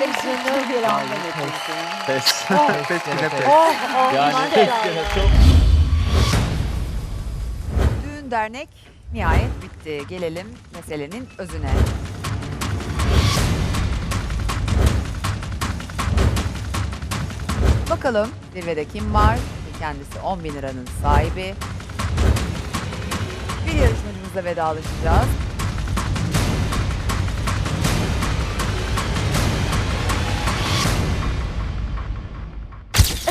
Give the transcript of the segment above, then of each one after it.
Yüzünü bir anda. Pes. Pes yine pes. Oh oh çok Düğün dernek nihayet bitti. Gelelim meselenin özüne. Bakalım zirvede kim var? Kendisi 10 bin liranın sahibi. Bir yarışmacımızla vedalaşacağız.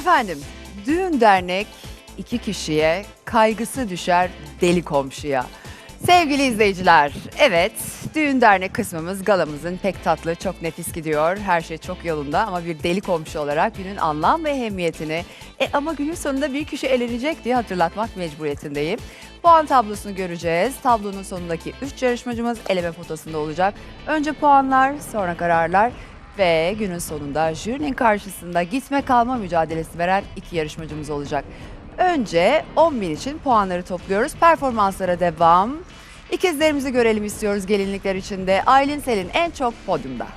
Efendim, düğün dernek iki kişiye, kaygısı düşer deli komşuya. Sevgili izleyiciler, evet düğün dernek kısmımız galamızın pek tatlı, çok nefis gidiyor. Her şey çok yolunda ama bir deli komşu olarak günün anlam ve ehemmiyetini e ama günün sonunda bir kişi elenecek diye hatırlatmak mecburiyetindeyim. Puan tablosunu göreceğiz. Tablonun sonundaki 3 yarışmacımız eleme potasında olacak. Önce puanlar, sonra kararlar ve günün sonunda jürinin karşısında gitme kalma mücadelesi veren iki yarışmacımız olacak. Önce 10 bin için puanları topluyoruz. Performanslara devam. İkizlerimizi görelim istiyoruz gelinlikler içinde. Aylin Selin en çok podyumda.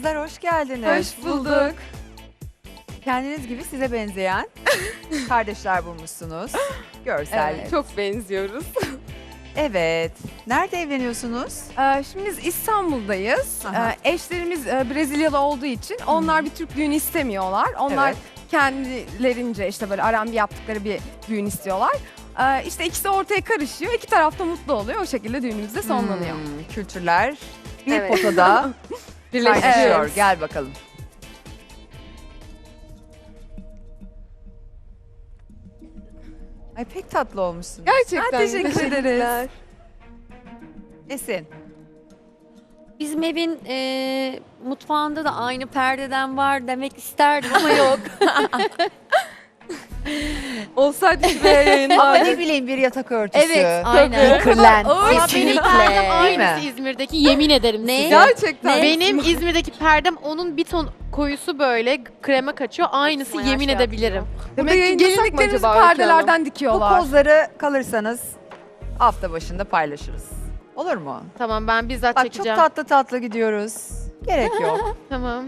Kızlar hoş geldiniz. Hoş bulduk. Kendiniz gibi size benzeyen kardeşler bulmuşsunuz. Görsel. Evet, çok benziyoruz. Evet. Nerede evleniyorsunuz? Ee, Şimdi biz İstanbul'dayız. Aha. Ee, Eşlerimiz e, Brezilyalı olduğu için onlar bir Türk düğünü istemiyorlar. Onlar Evet. kendilerince işte böyle R&B yaptıkları bir düğün istiyorlar. Ee, İşte ikisi ortaya karışıyor. İki taraf da mutlu oluyor. O şekilde düğünümüz de sonlanıyor. Hmm, kültürler bir Evet. potada Birleşiyor. Evet. Gel bakalım. Ay pek tatlı olmuşsunuz. Gerçekten. Ha, teşekkür Teşekkürler. ederiz. Esin. Bizim evin e, mutfağında da aynı perdeden var demek isterdim ama yok. Olsaydı şuraya Ama ne bileyim bir yatak örtüsü. Evet, aynen. Ama Benim Kesinlikle. perdem Değil mi? aynısı İzmir'deki yemin ederim Ne? size. Gerçekten. Benim İzmir'deki perdem onun bir ton koyusu böyle krema kaçıyor. Aynısı Bayağı yemin şey edebilirim. Demek ki Öykü Hanım? perdelerden Bu dikiyorlar. pozları kalırsanız hafta başında paylaşırız. Olur mu? Tamam ben bizzat Bak çok çekeceğim. tatlı tatlı gidiyoruz. Gerek yok. Tamam.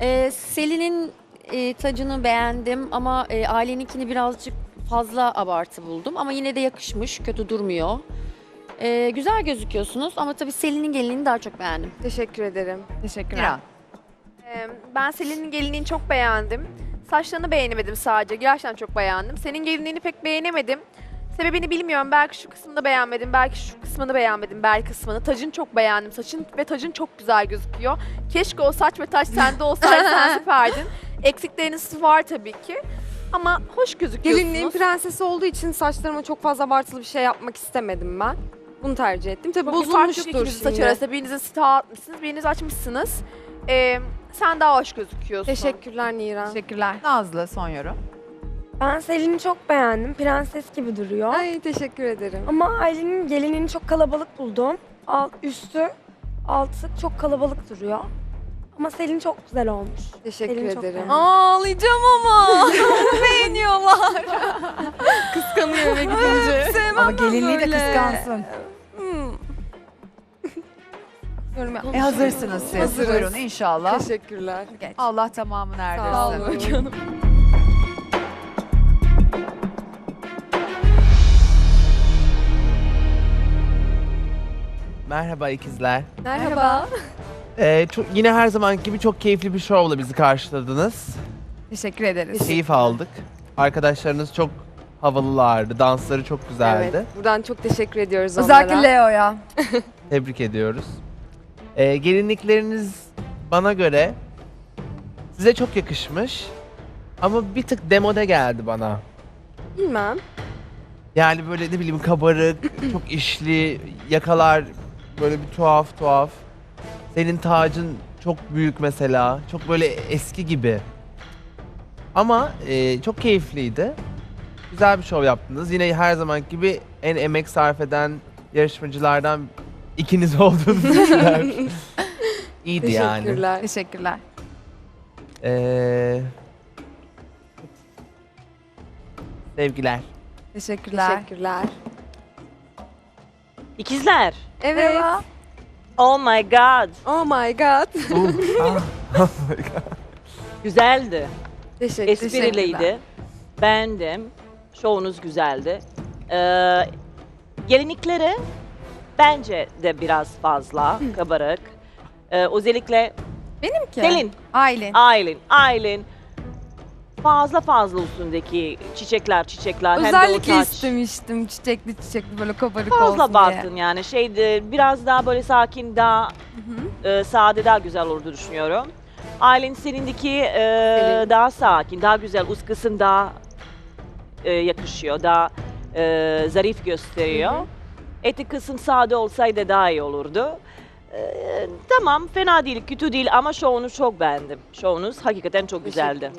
Ee, Selin'in e, tacını beğendim ama e, aileninkini birazcık fazla abartı buldum. Ama yine de yakışmış, kötü durmuyor. Ee, güzel gözüküyorsunuz ama tabii Selin'in gelinliğini daha çok beğendim. Teşekkür ederim. Teşekkürler. Miran. Ee, ben Selin'in gelinliğini çok beğendim. Saçlarını beğenemedim sadece. Gerçekten çok beğendim. Senin gelinliğini pek beğenemedim. Sebebini bilmiyorum. Belki şu kısmını beğenmedim. Belki şu kısmını beğenmedim. Belki kısmını. Tacını çok beğendim. Saçın ve tacın çok güzel gözüküyor. Keşke o saç ve taç sende olsaydı sen süperdin. Eksikleriniz var tabii ki. Ama hoş gözüküyorsunuz. Gelinliğin prensesi olduğu için saçlarıma çok fazla abartılı bir şey yapmak istemedim ben. Bunu tercih ettim. Tabii Çok bir fark yok bozulmuştur ikinizin saç şimdi. arasında. Birinizin sita atmışsınız, biriniz açmışsınız. Ee, sen daha hoş gözüküyorsun. Teşekkürler Niran. Teşekkürler. Nazlı son yorum. Ben Selin'i çok beğendim. Prenses gibi duruyor. Ay teşekkür ederim. Ama Aylin'in gelinini çok kalabalık buldum. Alt, üstü, altı çok kalabalık duruyor. Ama Selin çok güzel olmuş. Teşekkür Selin çok ederim. beğendim. Ağlayacağım ama. Beğeniyorlar. Kıskanıyor eve gidince. Sevmem Ama gelinliği de kıskansın. Hmm. Yorum E hazırsınız siz. Hazırız. Buyurun inşallah. Teşekkürler. Geç. Allah tamamını erdirsin. Sağ olun canım. Merhaba ikizler. Merhaba. Ee, çok, yine her zaman gibi çok keyifli bir şovla bizi karşıladınız. Teşekkür ederiz. Keyif aldık. Arkadaşlarınız çok havalılardı. Dansları çok güzeldi. Evet. Buradan çok teşekkür ediyoruz Özellikle onlara. Leo'ya. Tebrik ediyoruz. Ee, gelinlikleriniz bana göre size çok yakışmış. Ama bir tık demode geldi bana. Bilmem. Yani böyle ne bileyim kabarık, çok işli, yakalar böyle bir tuhaf tuhaf. Senin tacın çok büyük mesela, çok böyle eski gibi. Ama e, çok keyifliydi. Güzel bir şov yaptınız. Yine her zaman gibi en emek sarf eden yarışmacılardan ikiniz olduğunuzu düşünüyorum. İyiydi yani. Teşekkürler. Teşekkürler. Ee, sevgiler. Teşekkürler. Teşekkürler. İkizler. Evet. Oh my god. Oh my god. Uh, ah. Güzeldi. Teşekkür. Espriliydi. Beğendim. Şovunuz güzeldi. Ee, gelinlikleri bence de biraz fazla kabarık. Ee, özellikle Benimki. Selin, Aylin. Aylin, Aylin fazla fazla üstündeki çiçekler çiçekler hem de o Özellikle taç. istemiştim çiçekli çiçekli böyle kabarık olsun Fazla diye. baktın yani şeydi biraz daha böyle sakin daha e, sade daha güzel olurdu düşünüyorum. Aylin senindeki e, Selin. daha sakin, daha güzel, üst kısım daha e, yakışıyor, daha e, zarif gösteriyor. Eti kısım sade olsaydı daha iyi olurdu. E, tamam fena değil, kötü değil ama şovunu çok beğendim. Şovunuz hakikaten çok güzeldi.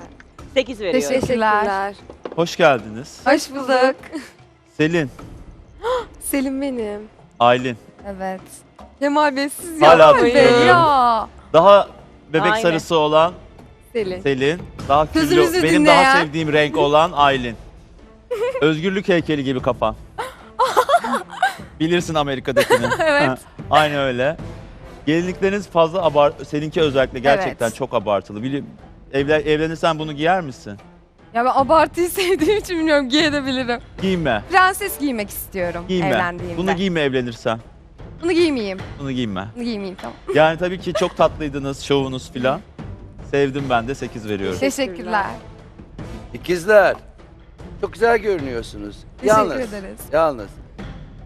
8 veriyorum. Teşekkürler. Hoş geldiniz. Hoş bulduk. Selin, Selim benim. Aylin. Evet. Kemal Bey siz Hala yapmayın hatırlıyorum. ya. Daha bebek Aynen. sarısı olan Selin. Selin. Daha küllü, benim daha sevdiğim renk olan Aylin. Özgürlük heykeli gibi kafan. Bilirsin Amerika'dakini. Evet. Aynı öyle. Gelinlikleriniz fazla abart... Seninki özellikle gerçekten Evet. çok abartılı. Bili... Evle... Evlenirsen bunu giyer misin? Ya ben abartıyı sevdiğim için bilmiyorum giyebilirim. Giyme. Prenses giymek istiyorum Giyme. evlendiğimde. Bunu giyme evlenirsen. Bunu giymeyeyim. Bunu giyme. Bunu giymeyeyim tamam. Yani tabii ki çok tatlıydınız şovunuz filan. Sevdim ben de 8 veriyorum. Teşekkürler. İkizler. Çok güzel görünüyorsunuz. Teşekkür yalnız, ederiz. yalnız.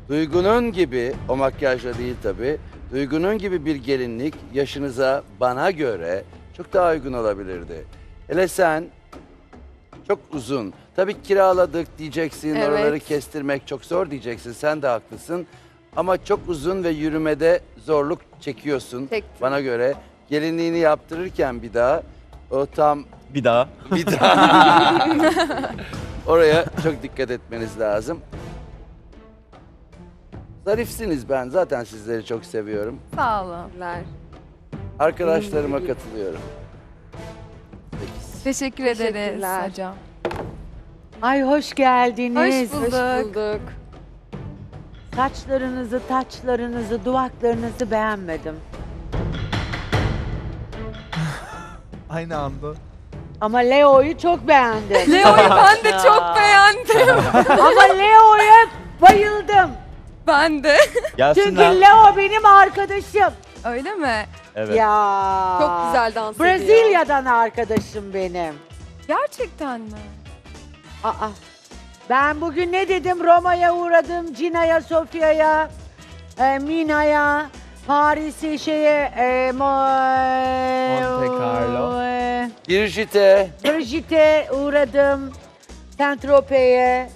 Duygunun gibi, o makyajla değil tabi. Duygunun gibi bir gelinlik yaşınıza bana göre çok daha uygun olabilirdi. Hele sen çok uzun. Tabii kiraladık diyeceksin, Evet. oraları kestirmek çok zor diyeceksin. Sen de haklısın. Ama çok uzun ve yürümede zorluk çekiyorsun Çektim. bana göre. Gelinliğini yaptırırken bir daha O tam Bir daha. bir daha. Oraya çok dikkat etmeniz lazım. Zarifsiniz ben. Zaten sizleri çok seviyorum. Sağ olun. Arkadaşlarıma katılıyorum. Teşekkür ederiz Teşekkürler. hocam. Ay hoş geldiniz. Hoş bulduk. Saçlarınızı, taçlarınızı, duvaklarınızı beğenmedim. Aynı anda. Ama Leo'yu çok beğendim. Leo'yu ben de çok beğendim. Ama Leo'ya bayıldım. Ben de. Çünkü Gelsinler. Leo benim arkadaşım. Öyle mi? Evet. Ya. Çok güzel dans ediyor. Brezilya'dan arkadaşım benim. Gerçekten mi? Aa. Ben bugün ne dedim? Roma'ya uğradım, Cina'ya, Sofya'ya, e, Mina'ya, Paris'e şeye, e, Mo- Monte Carlo. e, Girişite. Brigitte uğradım, Saint-Tropez'e.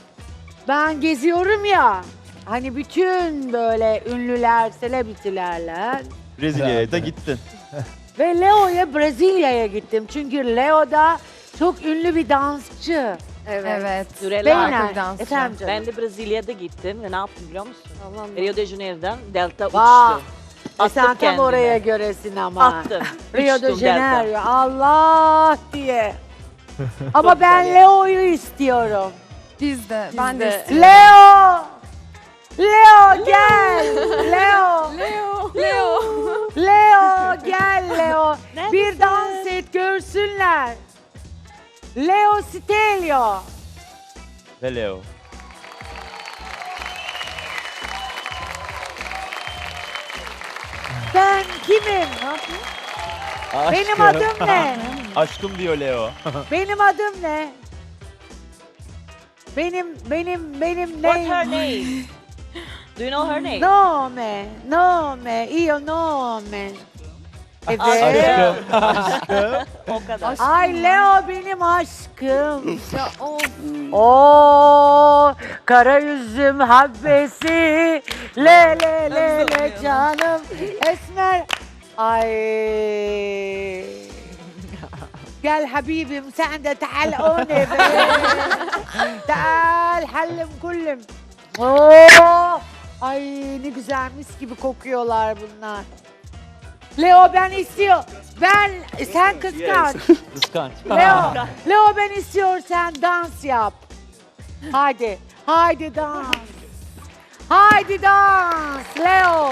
Ben geziyorum ya, hani bütün böyle ünlüler, selebritilerle. Brezilya'ya da gittin. Ve Leo'ya Brezilya'ya gittim. Çünkü Leo da çok ünlü bir dansçı. Evet. Evet. Harika Beyler, dansçı. efendim canım. Ben de Brezilya'da gittim ve ne yaptım biliyor musun? Tamam. Rio de Janeiro'dan Delta Vah! uçtu. E Attım sen tam oraya göresin ama. Attım. Rio de Uçtum Delta. Janeiro. Allah diye. Ama ben. Leo'yu istiyorum. Biz de. Biz ben de. Leo! Leo gel! Leo! Leo. Leo. Leo gel Leo. Bir dans et görsünler. Leo Stelio. Ve Leo. Ben kimim? Benim adım ne? Aşkım diyor Leo. Benim adım ne? Benim benim benim What's her name? Do you know her name? Nome, nome, io nome. Evet. Aşkım. O kadar. Ay Leo benim aşkım. Ya of. Oo, kara yüzüm habbesi. Le le le le canım. Esmer. Ay. Gel Habibim sen de تعال هون تعال حلم كلم. Oo. Ay ne güzel mis gibi kokuyorlar bunlar. Leo ben istiyor. Ben sen kıskanç. Kıskanç. Leo, Leo ben istiyor sen dans yap. Haydi, haydi dans. Haydi dans, Leo.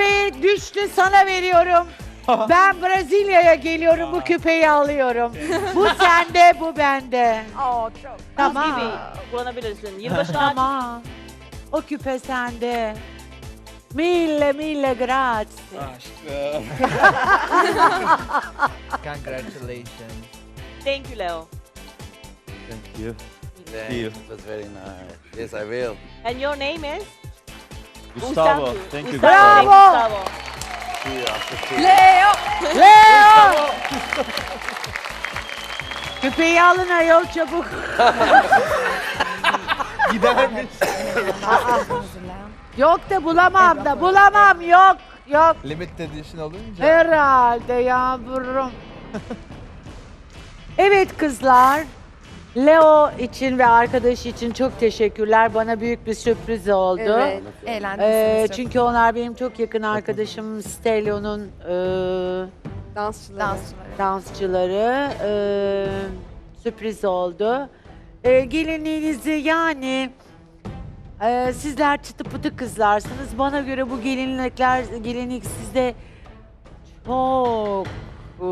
Küpeyi düştü sana veriyorum. Ben Brezilya'ya geliyorum bu küpeyi alıyorum. bu sende bu bende. Aa çok. Tamam. Gibi kullanabilirsin. Yılbaşı ağacı Tamam. O küpe sende. Mille mille grazie. Congratulations. Thank you Leo. Thank you. Thanks, you. It was very nice. Yes, I will. And your name is? Gustavo. Thank you Gustavo. Two. Leo! Leo! Küpeyi alın ayol çabuk. Gidermiş. Yok da bulamam da bulamam yok yok. Limited edition olunca. Herhalde yavrum. evet kızlar. Leo için ve arkadaşı için çok teşekkürler. Bana büyük bir sürpriz oldu. Evet. Ee, çünkü onlar benim çok yakın arkadaşım Stelio'nun e, Dansçıları. Dansçıları. dansçıları. E, sürpriz oldu. E, gelinliğinizi yani e, sizler çıtı pıtı kızlarsınız. Bana göre bu gelinlikler gelinlik sizde çok e,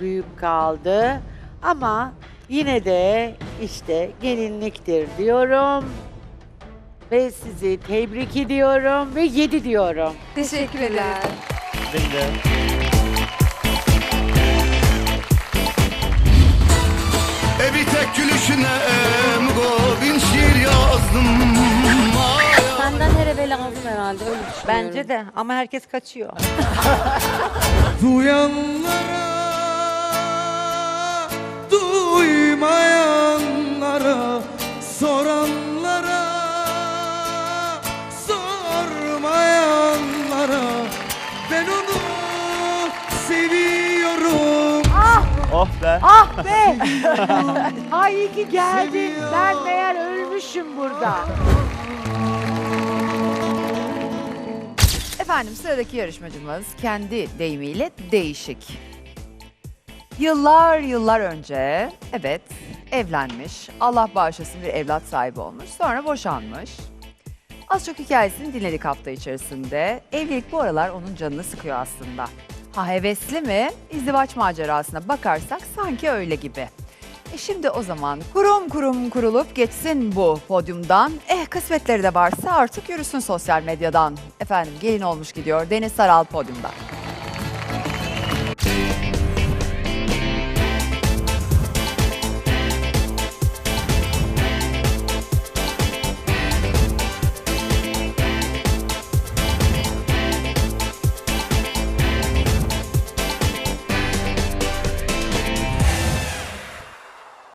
büyük kaldı. Ama yine de işte gelinliktir diyorum. Ve sizi tebrik ediyorum ve yedi diyorum. Teşekkürler. Benim de. E bir tek gülüşüne Mugo bin şiir yazdım Senden her eve lazım herhalde öyle düşünüyorum. Bence de ama herkes kaçıyor. Duyanlara Duymayanlara Soranlara Sormayanlara Ben onu seviyorum Oh be. Ah be! Ay iyi ki geldin. Ben meğer ölmüşüm burada. Efendim sıradaki yarışmacımız kendi deyimiyle değişik. Yıllar yıllar önce evet evlenmiş, Allah bağışlasın bir evlat sahibi olmuş, sonra boşanmış. Az çok hikayesini dinledik hafta içerisinde. Evlilik bu aralar onun canını sıkıyor aslında. Ha hevesli mi? İzdivaç macerasına bakarsak sanki öyle gibi. E şimdi o zaman kurum kurum kurulup geçsin bu podyumdan. Eh kısmetleri de varsa artık yürüsün sosyal medyadan. Efendim gelin olmuş gidiyor Deniz Saral podyumda.